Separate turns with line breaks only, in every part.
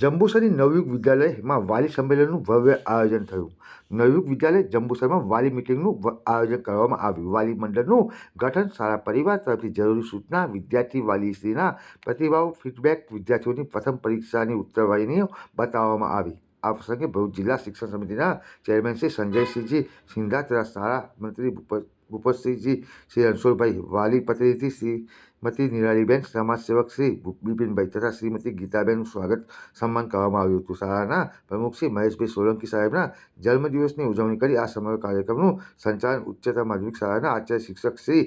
જંબુસરની નવયુગ વિદ્યાલયમાં વાલી સંમેલનનું ભવ્ય આયોજન થયું. નવયુગ વિદ્યાલય જંબુસરમાં વાલી મિટિંગનું આયોજન કરવામાં આવ્યું. વાલી મંડળનું ગઠન શાળા પરિવાર તરફથી જરૂરી સૂચના, વિદ્યાર્થી વાલીશ્રીના પ્રતિભાવ, ફીડબેક વિદ્યાર્થીઓની પ્રથમ પરીક્ષાની ઉત્તરવાહિનીઓ બતાવવામાં આવી. આ પ્રસંગે ભરૂચ જિલ્લા શિક્ષણ સમિતિના ચેરમેન શ્રી સંજયસિંહજી સિંધા તથા શાળા મંત્રી ભૂપ- ભૂપતસિંહજી શ્રી રણછોડભાઈ વાલી પ્રતિનિધિ શ્રીમતી નિરાલીબેન સમાજસેવક શ્રી બિપિનભાઈ તથા શ્રીમતી ગીતાબેનનું સ્વાગત સન્માન કરવામાં આવ્યું હતું. શાળાના પ્રમુખ શ્રી મહેશભાઈ સોલંકી સાહેબના જન્મદિવસની ઉજવણી કરી આ સમગ્ર કાર્યક્રમનું સંચાલન ઉચ્ચતર માધ્યમિક શાળાના આચાર્ય શિક્ષક શ્રી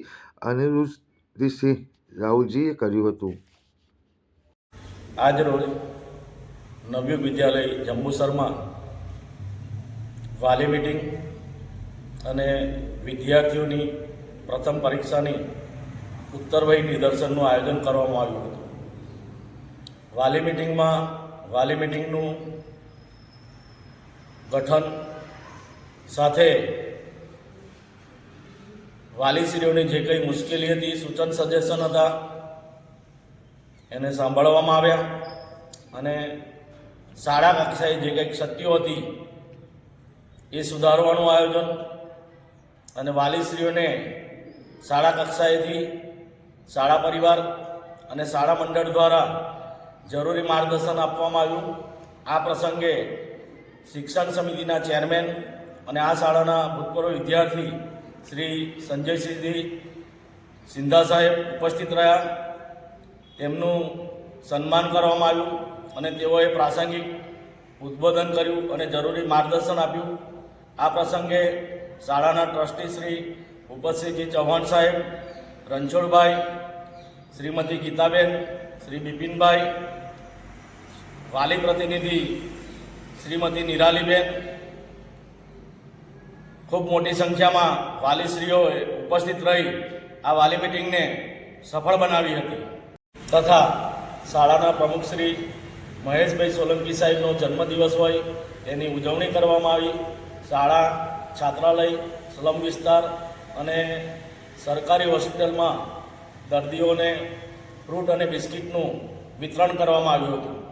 અનિરુદ્ધસિંહ રાહુલજીએ કર્યું હતું.
આજરોજ રોજ વિદ્યાલય જંબુસરમાં વાલી મિટિંગ અને વિદ્યાર્થીઓની પ્રથમ પરીક્ષાની ઉત્તરવય નિદર્શનનું આયોજન કરવામાં આવ્યું હતું. વાલી મિટિંગમાં, વાલી મિટિંગનું ગઠન સાથે વાલીશ્રીઓની જે કંઈ મુશ્કેલી હતી, સૂચન સજેશન હતા, એને સાંભળવામાં આવ્યા અને શાળા કક્ષાએ જે કંઈક ક્ષતિઓ હતી, એ સુધારવાનું આયોજન અને વાલીશ્રીઓને શાળા કક્ષાએથી શાળા પરિવાર અને શાળા મંડળ દ્વારા જરૂરી માર્ગદર્શન આપવામાં આવ્યું. આ પ્રસંગે શિક્ષણ સમિતિના ચેરમેન અને આ શાળાના ભૂતપૂર્વ વિદ્યાર્થી શ્રી સંજયસિંહજી સિંધા સાહેબ ઉપસ્થિત રહ્યા. તેમનું સન્માન કરવામાં આવ્યું અને તેઓએ પ્રાસંગિક ઉદ્બોધન કર્યું અને જરૂરી માર્ગદર્શન આપ્યું. આ પ્રસંગે શાળાના ટ્રસ્ટી શ્રી ભૂપતસિંહજી ચૌહાણ સાહેબ, રણછોડભાઈ, શ્રીમતી ગીતાબેન, શ્રી બિપિનભાઈ, વાલી પ્રતિનિધિ શ્રીમતી નિરાલીબેન, ખૂબ મોટી સંખ્યામાં વાલીશ્રીઓએ ઉપસ્થિત રહી આ વાલી મિટિંગને સફળ બનાવી હતી. તથા શાળાના પ્રમુખ શ્રી મહેશભાઈ સોલંકી સાહેબનો જન્મદિવસ હોય તેની ઉજવણી કરવામાં આવી. શાળા છાત્રાલય સ્લમ વિસ્તાર અને સરકારી હોસ્પિટલમાં દર્દીઓને ફ્રૂટ અને બિસ્કિટનું વિતરણ કરવામાં આવ્યું હતું.